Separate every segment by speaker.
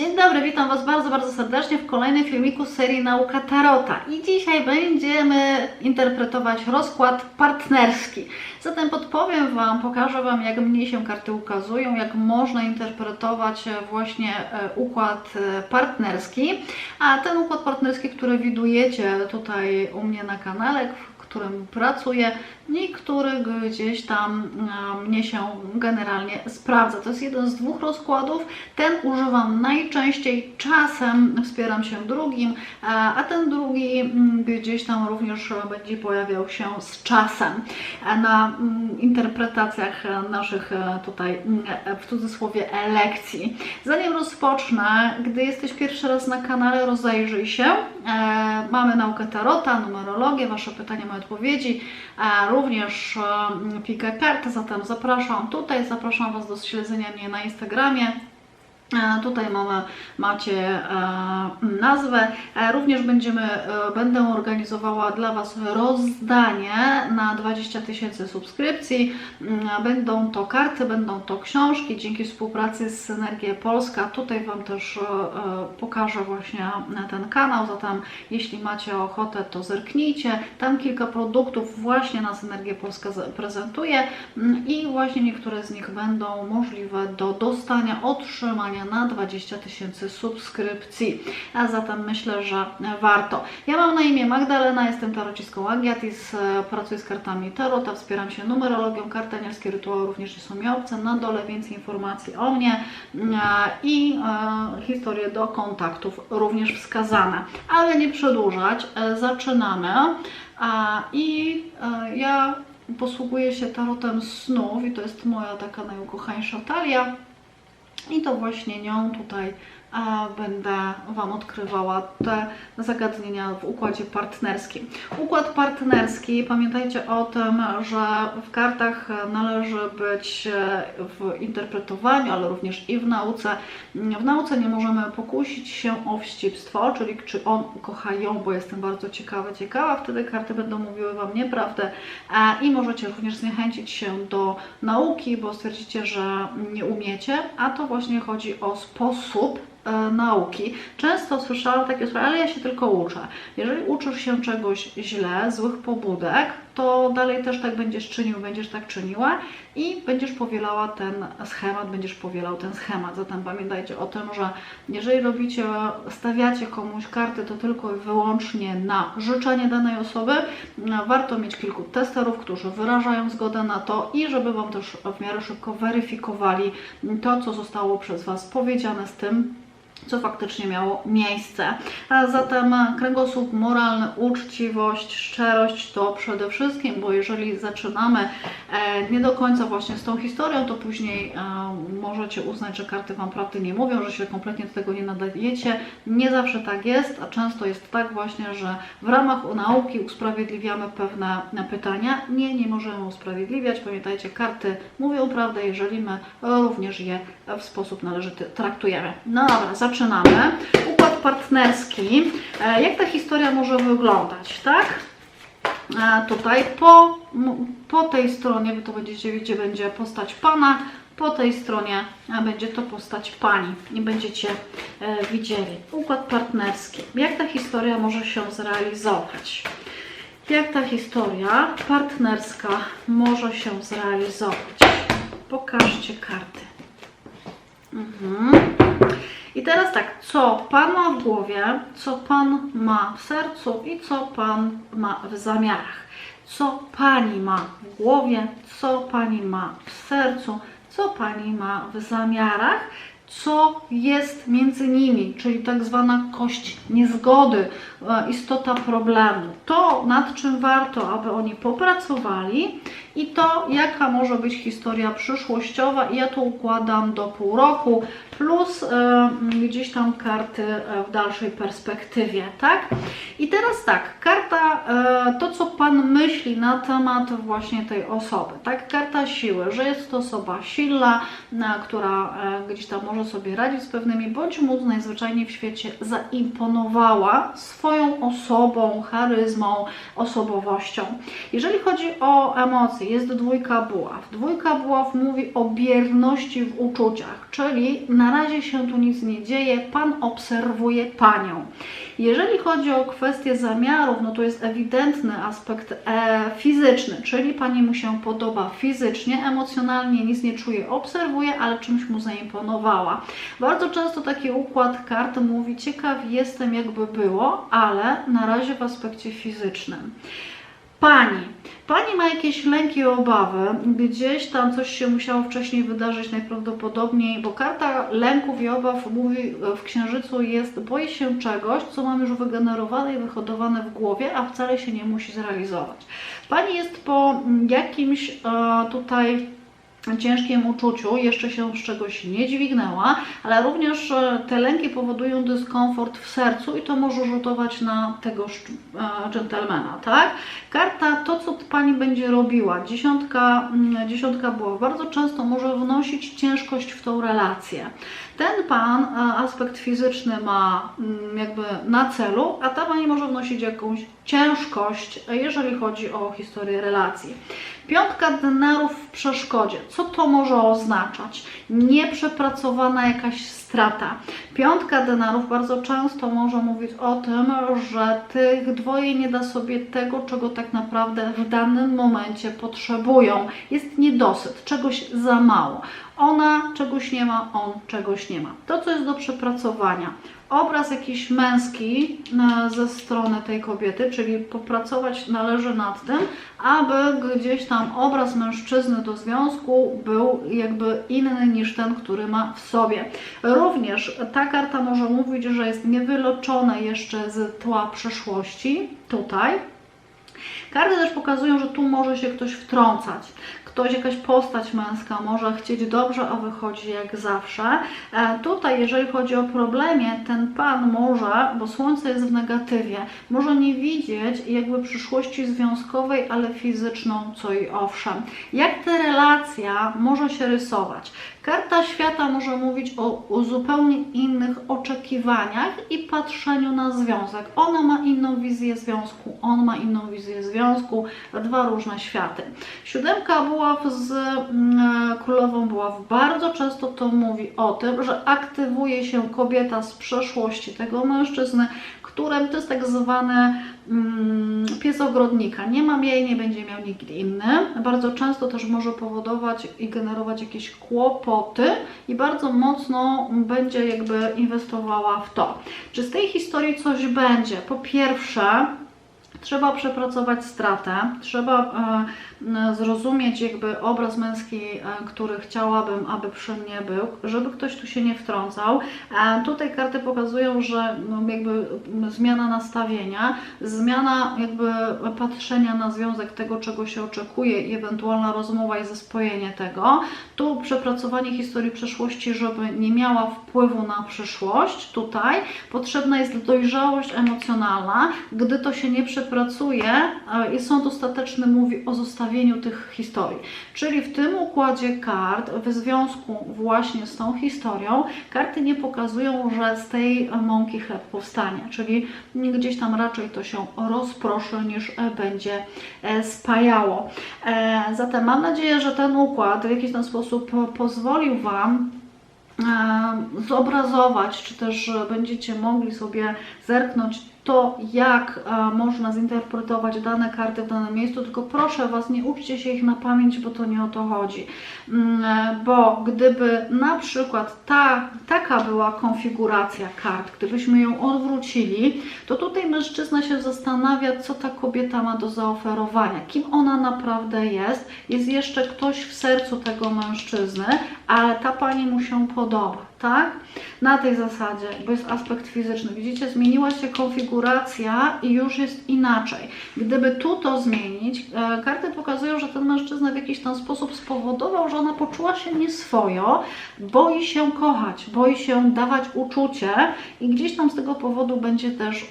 Speaker 1: Dzień dobry, witam Was bardzo, bardzo serdecznie w kolejnym filmiku serii Nauka Tarota. I dzisiaj będziemy interpretować rozkład partnerski. Zatem podpowiem Wam, pokażę Wam, jak mnie się karty ukazują, jak można interpretować właśnie e, układ e, partnerski. A ten układ partnerski, który widujecie tutaj u mnie na kanale, w którym pracuję i który gdzieś tam mnie się generalnie sprawdza. To jest jeden z dwóch rozkładów. Ten używam najczęściej, czasem wspieram się drugim, e, a ten drugi mm, gdzieś tam również będzie pojawiał się z czasem e, na mm, interpretacjach naszych e, tutaj w cudzysłowie lekcji. Zanim rozpocznę, gdy jesteś pierwszy raz na kanale, rozejrzyj się. Mamy naukę tarota, numerologię, Wasze pytania, moje odpowiedzi, a również e, pikę kart, zatem zapraszam tutaj, zapraszam Was do śledzenia mnie na Instagramie. E, Tutaj mamy, macie e, nazwę. E, również będziemy, będę organizowała dla Was rozdanie na 20 tysięcy subskrypcji. Mm, Będą to karty, będą to książki dzięki współpracy z Synergia Polska. Tutaj Wam też pokażę właśnie ten kanał, zatem jeśli macie ochotę, to zerknijcie. Tam kilka produktów właśnie na Synergię Polska prezentuję Mm, i właśnie niektóre z nich będą możliwe do dostania, otrzymania na 20 tysięcy subskrypcji. A zatem myślę, że warto. Ja mam na imię Magdalena, jestem tarocistką Agiatis, e, pracuję z kartami Tarota, wspieram się numerologią, karty anielskie rytuały również nie są mi obce. Na dole więcej informacji o mnie mm, i e, historie do kontaktów również wskazane. Ale nie przedłużać, e, zaczynamy. I ja posługuję się tarotem snów i to jest moja taka najukochańsza talia. I to właśnie nią tutaj będę Wam odkrywała te zagadnienia w układzie partnerskim. Układ partnerski, pamiętajcie o tym, że w kartach należy być w interpretowaniu, ale również i w nauce. W nauce nie możemy pokusić się o wścibstwo, czyli czy on kocha ją, bo jestem bardzo ciekawa, ciekawa, wtedy karty będą mówiły Wam nieprawdę e, i możecie również zniechęcić się do nauki, bo stwierdzicie, że nie umiecie, a to właśnie chodzi o sposób e, nauki. Często słyszałam takie słowa, ale ja się tylko uczę. Jeżeli uczysz się czegoś źle, złych pobudek, to dalej też tak będziesz czynił, będziesz tak czyniła i będziesz powielała ten schemat, będziesz powielał ten schemat. Zatem pamiętajcie o tym, że jeżeli robicie, stawiacie komuś karty, to tylko i wyłącznie na życzenie danej osoby. Warto mieć kilku testerów, którzy wyrażają zgodę na to i żeby Wam też w miarę szybko weryfikowali to, co zostało przez Was powiedziane z tym, co faktycznie miało miejsce. A zatem kręgosłup moralny, uczciwość, szczerość to przede wszystkim, bo jeżeli zaczynamy e, nie do końca właśnie z tą historią, to później e, możecie uznać, że karty Wam prawdy nie mówią, że się kompletnie do tego nie nadajecie. Nie zawsze tak jest, a często jest tak właśnie, że w ramach nauki usprawiedliwiamy pewne pytania. Nie, nie możemy usprawiedliwiać. Pamiętajcie, karty mówią prawdę, jeżeli my również je w sposób należyty traktujemy. No dobra, zaczynamy. Układ partnerski. E, Jak ta historia może wyglądać, tak? E, Tutaj po, po tej stronie, wy to będziecie widzieć, będzie postać Pana, po tej stronie będzie to postać Pani i będziecie e, widzieli. Układ partnerski. Jak ta historia może się zrealizować? Jak ta historia partnerska może się zrealizować? Pokażcie karty. Mhm. I teraz tak, co Pan ma w głowie, co Pan ma w sercu i co Pan ma w zamiarach. Co Pani ma w głowie, co Pani ma w sercu, co Pani ma w zamiarach, co jest między nimi, czyli tak zwana kość niezgody, e, istota problemu. To, nad czym warto, aby oni popracowali i to, jaka może być historia przyszłościowa. I ja to układam do pół roku, plus e, gdzieś tam karty e, w dalszej perspektywie, tak? I teraz tak, karta, to co Pan myśli na temat właśnie tej osoby, tak? Karta siły, że jest to osoba silna, na, która gdzieś tam może może sobie radzić z pewnymi, bądź mu najzwyczajniej w świecie zaimponowała swoją osobą, charyzmą, osobowością. Jeżeli chodzi o emocje, jest dwójka buław. Dwójka buław mówi o bierności w uczuciach, czyli na razie się tu nic nie dzieje, Pan obserwuje Panią. Jeżeli chodzi o kwestię zamiarów, no to jest ewidentny aspekt e, fizyczny, czyli Pani mu się podoba fizycznie, emocjonalnie nic nie czuje, obserwuje, ale czymś mu zaimponowała. Bardzo często taki układ kart mówi, ciekaw jestem jakby było, ale na razie w aspekcie fizycznym. Pani. Pani ma jakieś lęki i obawy, gdzieś tam coś się musiało wcześniej wydarzyć najprawdopodobniej, bo karta lęków i obaw mówi w księżycu jest boi się czegoś, co mam już wygenerowane i wyhodowane w głowie, a wcale się nie musi zrealizować. Pani jest po jakimś e, tutaj ciężkim uczuciu, jeszcze się z czegoś nie dźwignęła, ale również e, te lęki powodują dyskomfort w sercu i to może rzutować na tegoż e, dżentelmena, tak? Karta, to co Pani będzie robiła, dziesiątka, mm, dziesiątka było, bardzo często może wnosić ciężkość w tą relację. Ten Pan e, aspekt fizyczny ma mm, jakby na celu, a ta Pani może wnosić jakąś ciężkość, jeżeli chodzi o historię relacji. Piątka denarów w przeszkodzie. Co to może oznaczać? Nieprzepracowana jakaś strata. Piątka denarów bardzo często może mówić o tym, że tych dwoje nie da sobie tego, czego tak naprawdę w danym momencie potrzebują. Jest niedosyt, czegoś za mało. Ona czegoś nie ma, on czegoś nie ma. To, co jest do przepracowania. Obraz jakiś męski e, ze strony tej kobiety, czyli popracować należy nad tym, aby gdzieś tam obraz mężczyzny do związku był jakby inny niż ten, który ma w sobie. Również ta karta może mówić, że jest niewyloczone jeszcze z tła przeszłości, tutaj. Karty też pokazują, że tu może się ktoś wtrącać ktoś, jakaś postać męska może chcieć dobrze, a wychodzi jak zawsze. E, tutaj, jeżeli chodzi o problemie, ten pan może, bo słońce jest w negatywie, może nie widzieć jakby przyszłości związkowej, ale fizyczną, co i owszem. Jak ta relacja może się rysować? Karta świata może mówić o, o, zupełnie innych oczekiwaniach i patrzeniu na związek. Ona ma inną wizję związku, on ma inną wizję związku, dwa różne światy. Siódemka buław z mm, królową buław bardzo często to mówi o tym, że aktywuje się kobieta z przeszłości tego mężczyzny, którym to jest tak zwany mm, pies ogrodnika. Nie mam jej, nie będzie miał nikt inny. Bardzo często też może powodować i generować jakieś kłopoty i bardzo mocno będzie jakby inwestowała w to. Czy z tej historii coś będzie? Po pierwsze, trzeba przepracować stratę, trzeba e, zrozumieć jakby obraz męski, e, który chciałabym, aby przy mnie był, żeby ktoś tu się nie wtrącał. E, tutaj karty pokazują, że no jakby zmiana nastawienia, zmiana jakby patrzenia na związek tego, czego się oczekuje i ewentualna rozmowa i zespojenie tego. Tu przepracowanie historii przeszłości, żeby nie miała wpływu na przyszłość. Tutaj potrzebna jest dojrzałość emocjonalna. Gdy to się nie przepracuje e, i sąd ostateczny mówi o zostawieniu tych historii. Czyli w tym układzie kart, w związku właśnie z tą historią, karty nie pokazują, że z tej mąki chleb powstanie, czyli gdzieś tam raczej to się rozproszy niż będzie e, spajało. E, zatem mam nadzieję, że ten układ w jakiś tam sposób pozwolił Wam e, zobrazować, czy też będziecie mogli sobie zerknąć to, jak a, można zinterpretować dane karty w danym miejscu, tylko proszę Was, nie uczcie się ich na pamięć, bo to nie o to chodzi. Mm, bo gdyby na przykład ta, taka była konfiguracja kart, gdybyśmy ją odwrócili, to tutaj mężczyzna się zastanawia, co ta kobieta ma do zaoferowania, kim ona naprawdę jest. Jest jeszcze ktoś w sercu tego mężczyzny, ale ta pani mu się podoba tak? Na tej zasadzie, bo jest aspekt fizyczny. Widzicie, zmieniła się konfiguracja i już jest inaczej. Gdyby tu to zmienić, e, karty pokazują, że ten mężczyzna w jakiś tam sposób spowodował, że ona poczuła się nieswojo, boi się kochać, boi się dawać uczucie i gdzieś tam z tego powodu będzie też e,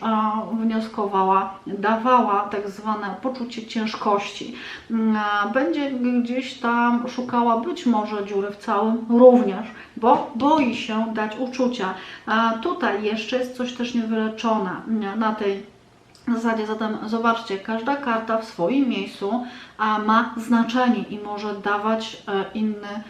Speaker 1: wnioskowała, dawała tak zwane poczucie ciężkości. Mm, e, będzie gdzieś tam szukała być może dziury w całym również bo boi się dać uczucia. A tutaj jeszcze jest coś też niewyleczone mm, na tej zasadzie. Zatem zobaczcie, każda karta w swoim miejscu a, ma znaczenie i może dawać e, inny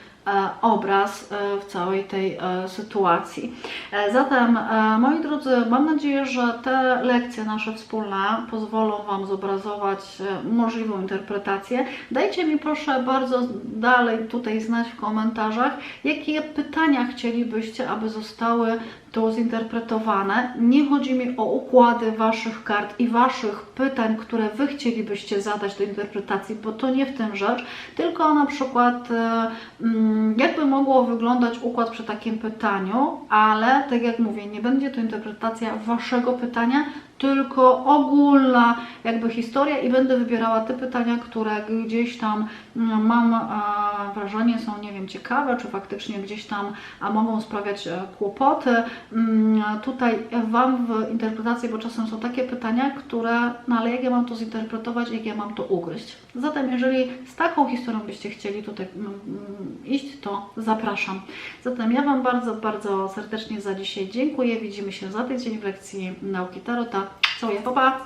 Speaker 1: obraz e, w całej tej e, sytuacji. E, Zatem, e, moi drodzy, mam nadzieję, że te lekcje nasze wspólne pozwolą Wam zobrazować e, możliwą interpretację. Dajcie mi proszę bardzo dalej tutaj znać w komentarzach, jakie pytania chcielibyście, aby zostały tu zinterpretowane. Nie chodzi mi o układy Waszych kart i Waszych pytań, które Wy chcielibyście zadać do interpretacji, bo to nie w tym rzecz, tylko na przykład e, mm, jakby mogło wyglądać układ przy takim pytaniu, ale tak jak mówię, nie będzie to interpretacja Waszego pytania, tylko ogólna jakby historia i będę wybierała te pytania, które gdzieś tam mm, mam wrażenie są, nie wiem, ciekawe, czy faktycznie gdzieś tam mogą sprawiać e, kłopoty. Mm, Tutaj Wam w interpretacji, bo czasem są takie pytania, które, no ale jak ja mam to zinterpretować, jak ja mam to ugryźć. Zatem jeżeli z taką historią byście chcieli tutaj mm, iść, to zapraszam. Zatem ja Wam bardzo, bardzo serdecznie za dzisiaj dziękuję. Widzimy się za tydzień w lekcji nauki Tarota. Całuję, pa pa!